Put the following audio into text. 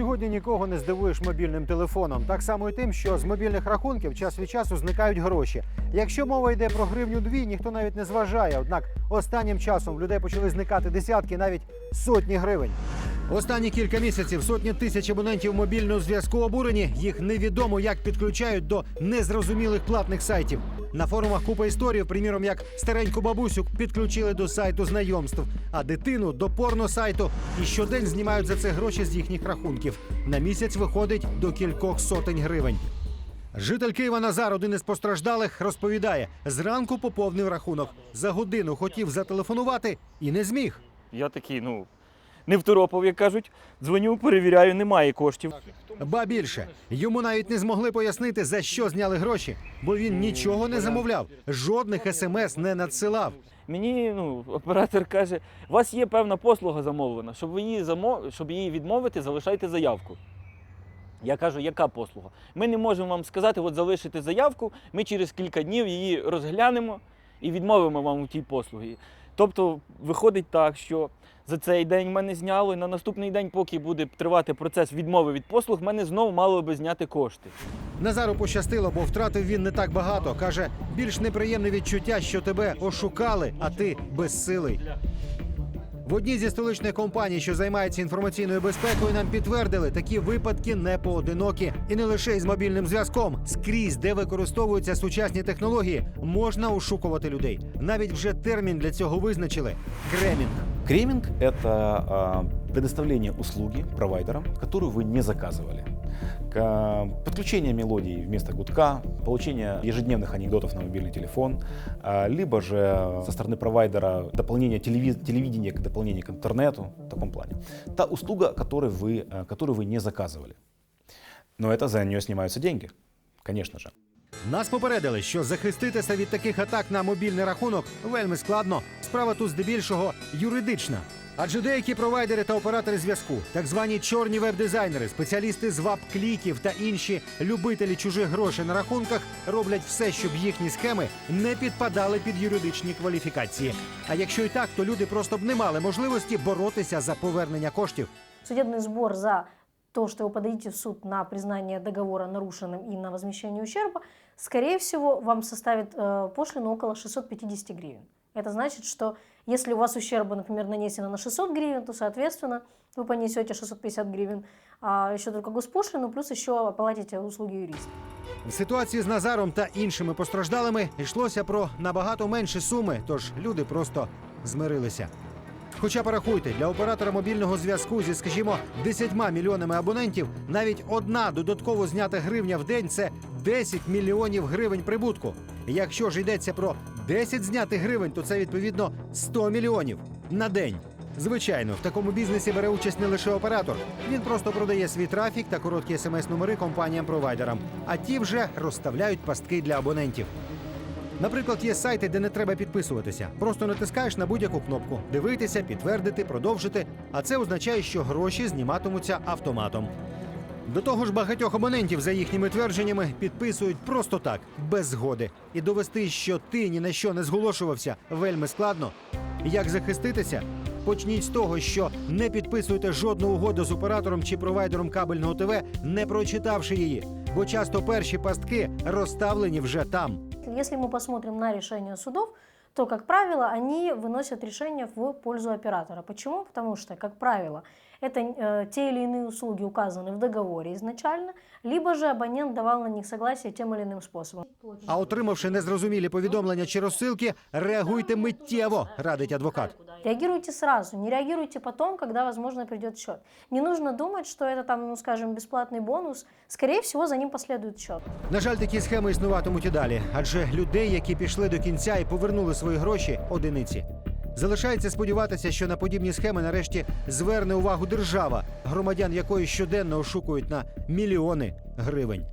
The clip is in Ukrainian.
Сьогодні нікого не здивуєш мобільним телефоном. Так само і тим, що з мобільних рахунків час від часу зникають гроші. Якщо мова йде про гривню дві, ніхто навіть не зважає. Однак останнім часом в людей почали зникати десятки, навіть сотні гривень. Останні кілька місяців сотні тисяч абонентів мобільного зв'язку обурені. Їх невідомо як підключають до незрозумілих платних сайтів. На форумах купа історій, приміром, як стареньку бабусю підключили до сайту знайомств, а дитину до порносайту. І щодень знімають за це гроші з їхніх рахунків. На місяць виходить до кількох сотень гривень. Житель Києва Назар, один із постраждалих, розповідає: зранку поповнив рахунок. За годину хотів зателефонувати і не зміг. Я такий, ну, не второпав, як кажуть. Дзвоню, перевіряю, немає коштів. Ба більше йому навіть не змогли пояснити, за що зняли гроші, бо він нічого не замовляв, жодних смс не надсилав. Мені ну, оператор каже, у вас є певна послуга замовлена. Щоб ви її замов... щоб її відмовити, залишайте заявку. Я кажу, яка послуга? Ми не можемо вам сказати, от залишите заявку, ми через кілька днів її розглянемо і відмовимо вам у тій послугі. Тобто виходить так, що за цей день мене зняло, і на наступний день, поки буде тривати процес відмови від послуг, мене знову мало би зняти кошти. Назару пощастило, бо втратив він не так багато. каже, більш неприємне відчуття, що тебе ошукали, а ти безсилий. В одній зі столичних компаній, що займається інформаційною безпекою, нам підтвердили, такі випадки не поодинокі. І не лише із мобільним зв'язком. Скрізь, де використовуються сучасні технології, можна ошукувати людей. Навіть вже термін для цього визначили кремінг. Креминг – это а, предоставление услуги провайдерам, которую вы не заказывали. К- Подключение мелодий вместо гудка, получение ежедневных анекдотов на мобильный телефон, а, либо же со стороны провайдера дополнение телеви- телевидения к дополнение к интернету в таком плане. Та услуга, которую вы, а, которую вы не заказывали. Но это за нее снимаются деньги, конечно же. Нас попередили, що захиститися від таких атак на мобільний рахунок вельми складно. Справа тут здебільшого юридична. Адже деякі провайдери та оператори зв'язку, так звані чорні веб-дизайнери, спеціалісти з вап-кліків та інші любителі чужих грошей на рахунках роблять все, щоб їхні схеми не підпадали під юридичні кваліфікації. А якщо і так, то люди просто б не мали можливості боротися за повернення коштів. Судебный сбор за то, что вы подадите в суд на признание договора нарушенным и на возмещение ущерба, скорее всего, вам составит э, пошлину около 650 гривен. Это значит, что если у вас ущерба, например, нанесено на 600 гривен, то, соответственно, вы понесете 650 гривен, а еще только госпошлину, плюс еще оплатите услуги юриста. В ситуації з Назаром та іншими постраждалими йшлося про набагато менші суми, тож люди просто змирилися. Хоча порахуйте, для оператора мобільного зв'язку зі, скажімо, 10 мільйонами абонентів навіть одна додатково знята гривня в день це 10 мільйонів гривень прибутку. Якщо ж йдеться про 10 знятих гривень, то це відповідно 100 мільйонів на день. Звичайно, в такому бізнесі бере участь не лише оператор. Він просто продає свій трафік та короткі смс-номери компаніям-провайдерам, а ті вже розставляють пастки для абонентів. Наприклад, є сайти, де не треба підписуватися. Просто натискаєш на будь-яку кнопку дивитися, підтвердити, продовжити. А це означає, що гроші зніматимуться автоматом. До того ж, багатьох абонентів, за їхніми твердженнями, підписують просто так, без згоди. І довести, що ти ні на що не зголошувався, вельми складно. Як захиститися? Почніть з того, що не підписуйте жодну угоду з оператором чи провайдером кабельного ТВ, не прочитавши її, бо часто перші пастки розставлені вже там. Если мы посмотрим на решения судов, то, как правило, они выносят решение в пользу оператора. Почему? Потому что, как правило, это э, те или иные услуги указаны в договоре изначально, либо же абонент давал на них согласие тем или иным способом. А отримавши незрозумілі повідомлення чи розсилки, реагуйте миттєво, радить адвокат. Реагируйте сразу, не реагируйте потом, когда, возможно, придет счет. Не нужно думать, что это там, ну, скажем, бесплатный бонус. Скорее всего, за ним последует счет. На жаль, такі схеми існуватимуть і далі, адже людей, які пішли до кінця і повернули свої гроші, одиниці. Залишається сподіватися, що на подібні схеми нарешті зверне увагу держава, громадян якої щоденно ошукують на мільйони гривень.